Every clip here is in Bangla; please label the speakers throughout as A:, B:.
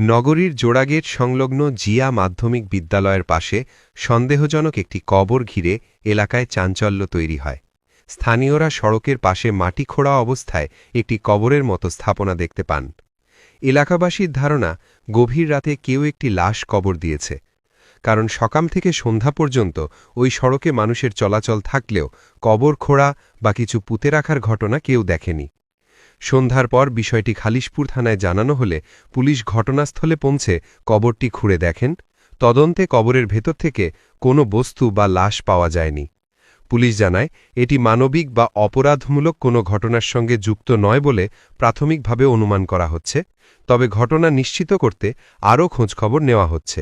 A: নগরীর জোড়াগেট সংলগ্ন জিয়া মাধ্যমিক বিদ্যালয়ের পাশে সন্দেহজনক একটি কবর ঘিরে এলাকায় চাঞ্চল্য তৈরি হয়। স্থানীয়রা সড়কের পাশে মাটি খোঁড়া অবস্থায় একটি কবরের মতো স্থাপনা দেখতে পান। এলাকাবাসীর ধারণা, গভীর রাতে কেউ একটি লাশ কবর দিয়েছে। কারণ সকাম থেকে সন্ধ্যা পর্যন্ত ওই সড়কে মানুষের চলাচল থাকলেও কবর খোঁড়া বা কিছু পুঁতে রাখার ঘটনা কেউ দেখেনি। সন্ধ্যার পর বিষয়টি খালিশপুর থানায় জানানো হলে পুলিশ ঘটনাস্থলে পৌঁছে কবরটি খুঁড়ে দেখেন। তদন্তে কবরের ভেতর থেকে কোনো বস্তু বা লাশ পাওয়া যায়নি। পুলিশ জানায়, এটি মানবিক বা অপরাধমূলক কোনো ঘটনার সঙ্গে যুক্ত নয় বলে প্রাথমিকভাবে অনুমান করা হচ্ছে। তবে ঘটনা নিশ্চিত করতে আরও খোঁজখবর নেওয়া হচ্ছে।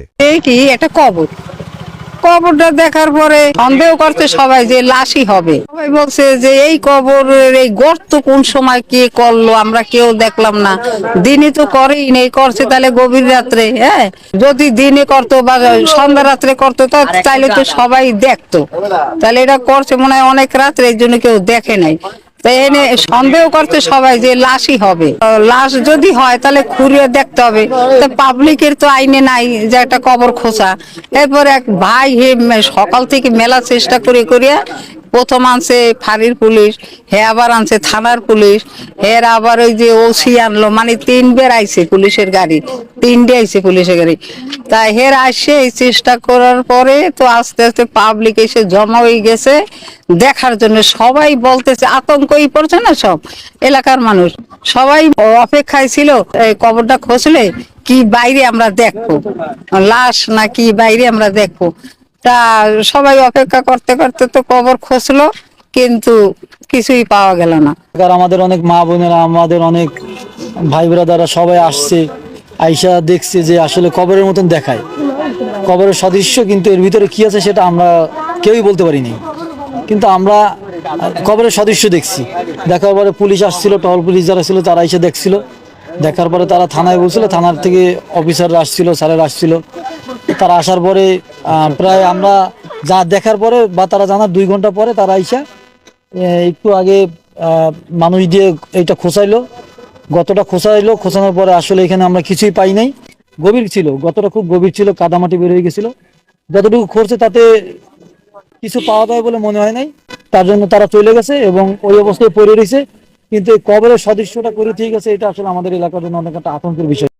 B: একটা কবর? কবরটা দেখার পরে সন্দেহ করছে সবাই যে লাশই হবে। সবাই বলছে যে এই কবরের এই গর্ত কোন সময় কে করল, আমরা কেউ দেখলাম না। দিনে তো করেই নেই করছে তাহলে গভীর রাত্রে হ্যাঁ? যদি দিনে করতো বা সন্ধ্যা রাত্রে করতো তাহলে তো সবাই দেখতো। তাহলে এটা করছে মনে হয় অনেক রাত্রে, এই জন্য কেউ দেখে নাই। এনে সন্দেহ করতে সবাই যে লাশই হবে। লাশ যদি হয়, তাহলে খুঁড়িয়ে দেখতে হবে। তো পাবলিকের তো আইনে নাই যে একটা কবর খোঁচা। এরপর এক ভাই হে সকাল থেকে মেলা চেষ্টা করে করিয়া প্রথম আনছে ফাঁড়ির পুলিশ, হে আবার আনছে থানার পুলিশ, হের আবার ওই যে ওসি আনলো মানে তিন বের আইছে পুলিশের গাড়ি, তিনটে আইছে পুলিশের গাড়ি। তা হের আসে এই চেষ্টা করার পরে তো আস্তে আস্তে পাবলিক এসে জমা হয়ে গেছে, দেখার জন্য সবাই বলতেছে আতঙ্কই পড়ছে না সব? এলাকার মানুষ, সবাই অপেক্ষায় ছিল এই কবরটা খসলে কি বাইরে আমরা দেখব? লাশ না কি বাইরে আমরা দেখব? তা সবাই অপেক্ষা করতে করতে তো কবর খসলো, কিন্তু কিছুই পাওয়া গেল না।
C: আর আমাদের অনেক মা বোনেরা, আমাদের অনেক ভাই ব্রাদাররা সবাই আসছে, আইসা দেখছে যে আসলে কবরের মতন দেখায়। কবরের সদৃশ্য কিন্তু এর ভিতরে কি আছে সেটা আমরা কেউই বলতে পারিনি। কিন্তু আমরা কবরের সদৃশ্য দেখছি। দেখার পরে পুলিশ আসছিল, টহল পুলিশ যারা ছিল তারা এসে দেখছিল। দেখার পরে তারা থানায় বলছিল, থানার থেকে অফিসাররা আসছিল, স্যারেরা আসছিল। তারা আসার পরে প্রায় আমরা যা দেখার পরে বা তারা জানার দুই ঘণ্টা পরে তারা আইসা একটু আগে মানুষ দিয়ে এইটা খোঁচাইলো। গতটা খোঁচাইলো, খোঁচানোর পরে আসলে এখানে আমরা কিছুই পাই নাই। গভীর ছিল, গতটা খুব গভীর ছিল, কাদামাটি বের হয়ে গেছিল। যতটুকু খরচে তাতে কিছু পাওয়া যায় বলে মনে হয় নাই। তার জন্য তারা চলে গেছে এবং ওই অবস্থায় পড়ে রয়েছে। কিন্তু কবরের সদৃশ্যটা করে ঠিক আছে, এটা আসলে আমাদের এলাকার জন্য অনেক একটা আতঙ্কের বিষয়।